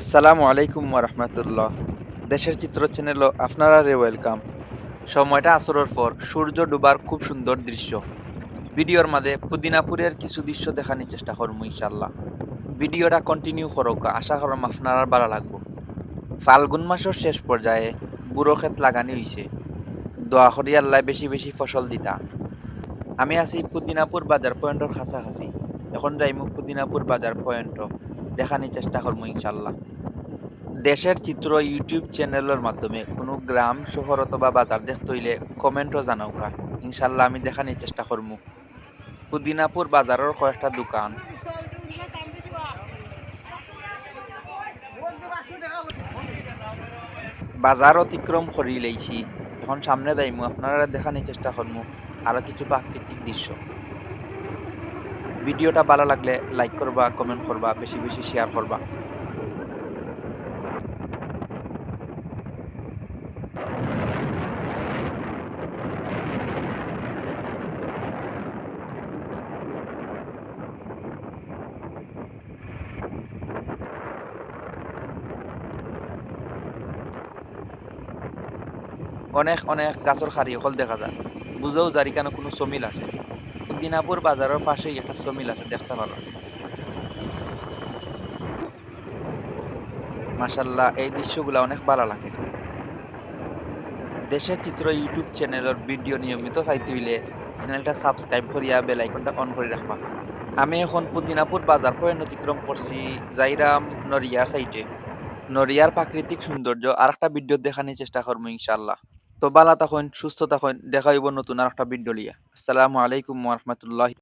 আসসালামু আলাইকুম রহমতুল্লাহ। দেশের চিত্র চ্যানেল আপনারা রে ওয়েলকাম সময়টা আসরের পর, সূর্য ডুবার খুব সুন্দর দৃশ্য। ভিডিওর মাঝে পুদিনাপুরের কিছু দৃশ্য দেখানোর চেষ্টা করব ইনশাল্লাহ ভিডিওটা কন্টিনিউ করুক, আশা করম আপনারা ভালো লাগবো। ফাল্গুন মাসের শেষ পর্যায়ে বুড়ো ক্ষেত লাগানি হয়েছে দোয়া করি আল্লাহ বেশি বেশি ফসল দিতা। আমি আছি পুদিনাপুর বাজার পয়েন্টর কাছাকাছি। এখন যাইমু পুদিনাপুর বাজার পয়েন্ট দেখানোর চেষ্টা করব, ইনশাল্লাহ। দেশের চিত্র ইউটিউব চ্যানেলের মাধ্যমে কোনো গ্রাম, শহর অথবা বাজার দেখতে হইলে কমেন্টও জানাওকা ইনশাল্লাহ আমি দেখানোর চেষ্টা করব। পুদিনাপুর বাজারের কয়েকটা দোকান। বাজার অতিক্রম করি লাইছি এখন সামনে যাইমু, আপনারা দেখানোর চেষ্টা করব। আরও কিছু প্রাকৃতিক দৃশ্য। ভিডিওটা ভালো লাগলে লাইক করবা কমেন্ট করবা, বেশি বেশি শেয়ার করবা। অনেক অনেক গাছের খারি হল দেখা যায়। বুঝেও যার কেন কোনো সমিল আছে। দিনাপুর বাজারের পাশেই একটা সমিল আছে, দেখতে পারো। মাসাল্লাহ এই দৃশ্যগুলো অনেক ভালো লাগে। দেশের চিত্র ইউটিউব চ্যানেলের ভিডিও নিয়মিত পাইতে হইলে চ্যানেলটা সাবস্ক্রাইব করিয়া বেল আইকনটা অন করে রাখবা। আমি এখন পুদিনাপুর বাজার পয়েন্ট অতিক্রম করছি জাইরাম নরিয়ার সাইডে নরিয়ার প্রাকৃতিক সৌন্দর্য আর একটা ভিডিও দেখানোর চেষ্টা করব ইনশাল্লাহ তো বালা তখন সুস্থ তখন দেখা হইব নতুন আর একটা ভিডিও আসসালামু আলাইকুম রহমতুল্লাহ